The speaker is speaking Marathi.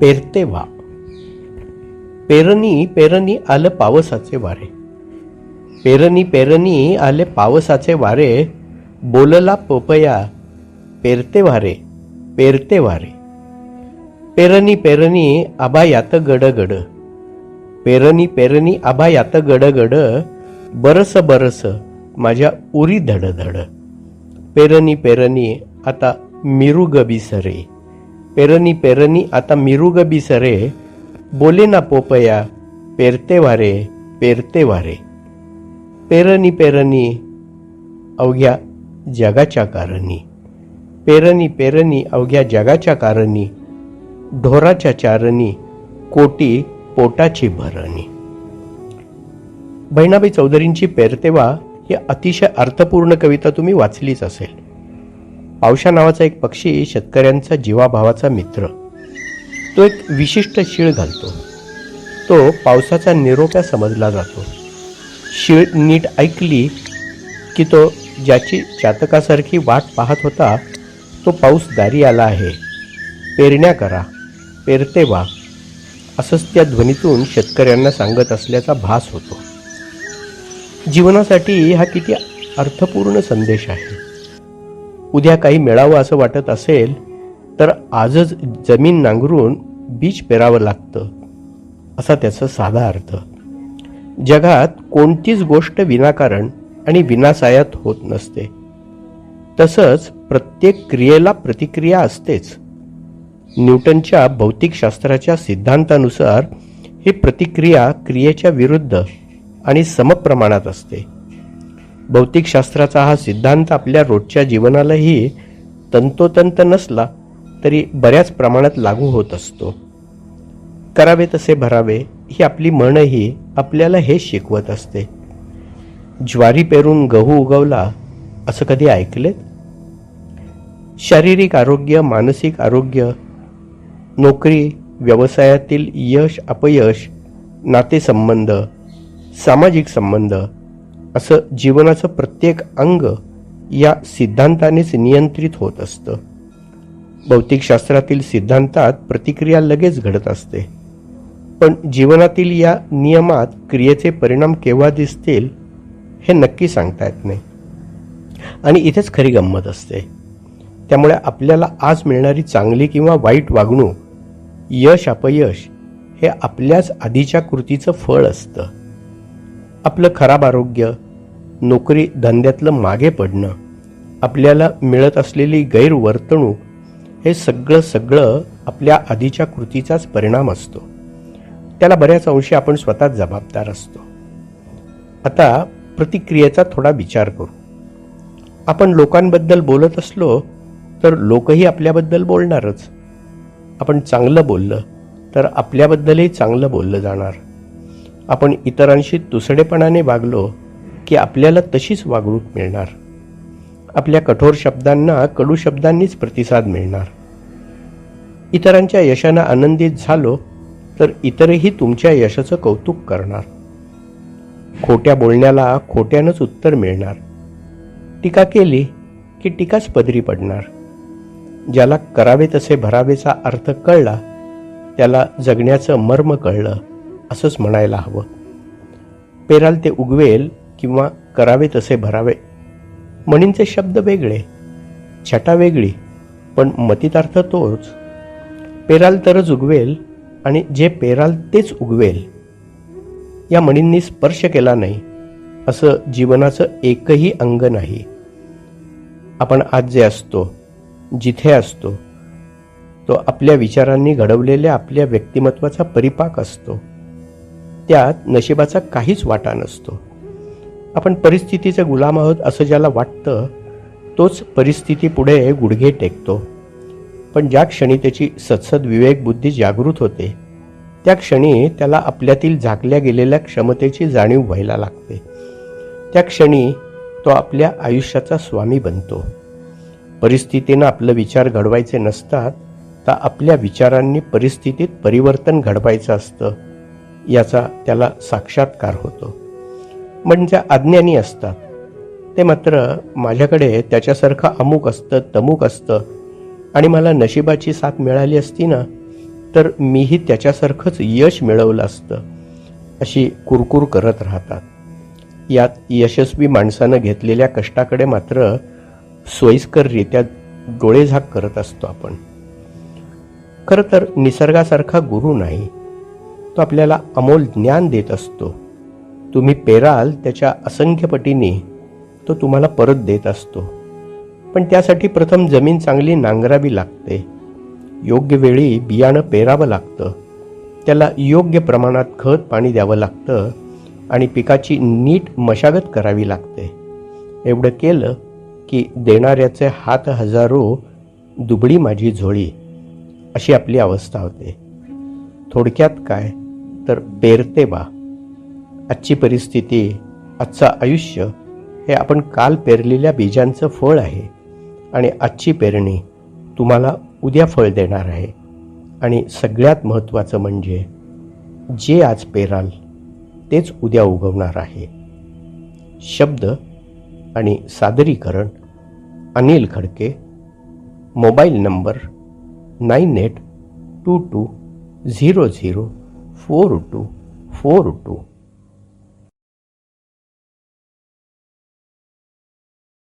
पेरते वा पेरणी पेरणी आलं पावसाचे वारे. पेरणी पेरणी आले पावसाचे वारे. बोलला पोपया पेरते वारे पेरते वारे. पेरणी पेरणी आबा यात पेरणी पेरणी आबा यात गड बरस बरस माझ्या उरी धडधड. पेरणी पेरणी आता मिरुग बिसरे पेरणी पेरणी आता मिरुग बिसरे बोले ना पोपया पेरते वारे पेरते वारे. पेरणी पेरणी अवघ्या जगाच्या कारणी. पेरणी पेरणी अवघ्या जगाच्या कारणी. ढोराच्या चारणी कोटी पोटाची भरणी. बहिणाबाई चौधरींची पेरतेवा ही अतिशय अर्थपूर्ण कविता तुम्ही वाचलीच असेल. पावशा नावाचा एक पक्षी शेतकऱ्यांचा जीवाभावाचा मित्र. तो एक विशिष्ट शिळ घालतो. तो पावसाचा निरोप्या समजला जातो. शिळ नीट ऐकली की तो ज्याची चातकासारखी वाट पाहत होता तो पाऊस दारी आला आहे. पेरण्या करा पेरते वा असंच त्या ध्वनीतून शेतकऱ्यांना सांगत असल्याचा भास होतो. जीवनासाठी हा किती अर्थपूर्ण संदेश आहे. उद्या काही मिळावं असं वाटत असेल तर आजच जमीन नांगरून बीज पेरावं लागतं असा त्याचा साधा अर्थ. जगात कोणतीच गोष्ट विनाकारण आणि विनासायात होत नसते. तसंच प्रत्येक क्रियेला प्रतिक्रिया असतेच. न्यूटनच्या भौतिकशास्त्राच्या सिद्धांतानुसार ही प्रतिक्रिया क्रियेच्या विरुद्ध आणि समप्रमाणात असते. भौतिकशास्त्राचा हा सिद्धांत आपल्या रोजच्या जीवनालाही तंतोतंत नसला तरी बऱ्याच प्रमाणात लागू होत असतो. करावे तसे भरावे ही आपली म्हणही आपल्याला हे शिकवत असते. ज्वारी पेरून गहू उगवला असं कधी ऐकलेत? शारीरिक आरोग्य मानसिक आरोग्य नोकरी व्यवसायातील यश अपयश नातेसंबंध सामाजिक संबंध असं जीवनाचं प्रत्येक अंग या सिद्धांतानेच नियंत्रित होत असतं. भौतिकशास्त्रातील सिद्धांतात प्रतिक्रिया लगेच घडत असते. पण जीवनातील या नियमात क्रियेचे परिणाम केव्हा दिसतील हे नक्की सांगता येत नाही. आणि इथेच खरी गंमत असते. त्यामुळे आपल्याला आज मिळणारी चांगली किंवा वाईट वागणूक यश अपयश हे आपल्याच आधीच्या कृतीचं फळ असतं. आपलं खराब आरोग्य नोकरी धंद्यातलं मागे पडणं आपल्याला मिळत असलेली गैरवर्तणूक हे सगळं सगळं आपल्या आधीच्या कृतीचाच परिणाम असतो. त्याला बऱ्याच अंशी आपण स्वतःच जबाबदार असतो. आता प्रतिक्रियेचा थोडा विचार करू. आपण लोकांबद्दल बोलत असलो तर लोकही आपल्याबद्दल बोलणारच. आपण चांगलं बोललं तर आपल्याबद्दलही चांगलं बोललं जाणार. आपण इतरांशी दुसडेपणाने वागलो की आपल्याला तशीच वागणूक मिळणार. आपल्या कठोर शब्दांना कडू शब्दांनीच प्रतिसाद मिळणार. इतरांच्या यशानं आनंदित झालो तर इतरही तुमच्या यशाचं कौतुक करणार. खोट्या बोलण्याला खोट्यानंच उत्तर मिळणार. टीका केली की टीकाच पदरी पडणार. ज्याला करावे तसे भरावेचा अर्थ कळला त्याला जगण्याचं मर्म कळलं. असंच म्हणायला हवं. पेराल ते उगवेल किंवा करावे तसे भरावे. म्हणींचे शब्द वेगळे छटा वेगळी पण मतितार्थ तोच. पेराल तरच उगवेल आणि जे पेराल तेच उगवेल. या म्हणींनी स्पर्श केला नाही असं जीवनाचं एकही अंग नाही. आपण आज जे असतो जिथे असतो तो आपल्या विचारांनी घडवलेल्या आपल्या व्यक्तिमत्वाचा परिपाक असतो. त्यात नशिबाचा काहीच वाटा नसतो. आपण परिस्थितीचा गुलाम आहोत असं ज्याला वाटतं तोच परिस्थिती पुढे गुडघे टेकतो. पण ज्या क्षणी त्याची सत्सद विवेक बुद्धी जागृत होते त्या क्षणी त्याला आपल्यातील झाकल्या गेलेल्या क्षमतेची जाणीव व्हायला लागते. त्या क्षणी तो आपल्या आयुष्याचा स्वामी बनतो. परिस्थितीनं आपलं विचार घडवायचे नसतात तर आपल्या विचारांनी परिस्थितीत परिवर्तन घडवायचं असतं. याचा त्याला साक्षात्कार होतो. म्हणजे अज्ञानी असतात ते मात्र माझ्याकडे त्याच्यासारखं अमुक असतं तमुक असतं. आणि मला नशिबाची साथ मिळाली असती ना तर मीही त्याच्यासारखंच यश मिळवलं असतं अशी कुरकुर करत राहतात. यात यशस्वी माणसानं घेतलेल्या कष्टाकडे मात्र सोयीस्कररित्या डोळेझाक करत असतो आपण. खरं तर निसर्गासारखा गुरु नाही तो आपल्याला अमोल ज्ञान देत असतो. तुम्ही पेराल त्याच्या असंख्य पटीने तो तुम्हाला परत देत असतो. पण त्यासाठी प्रथम जमीन चांगली नांगरावी लागते. योग्य वेळी बियाणं पेरावं लागतं. त्याला योग्य प्रमाणात खत पाणी द्यावं लागतं आणि पिकाची नीट मशागत करावी लागते. एवढं केलं की देणाऱ्याचे हात हजारो दुबळी माझी झोळी. अशी आपली अवस्था होते. थोडक्यात काय? तर पेरते बा. आजची परिस्थिती आजचं आयुष्य हे आपण काल पेरलेल्या बीजांचं फळ आहे आणि आजची पेरणी तुम्हाला उद्या फळ देणार आहे. आणि सगळ्यात महत्त्वाचं म्हणजे जे आज पेराल तेच उद्या उगवणार आहे. शब्द आणि सादरीकरण Anil Khadke mobile number nine eight two two zero zero four two four two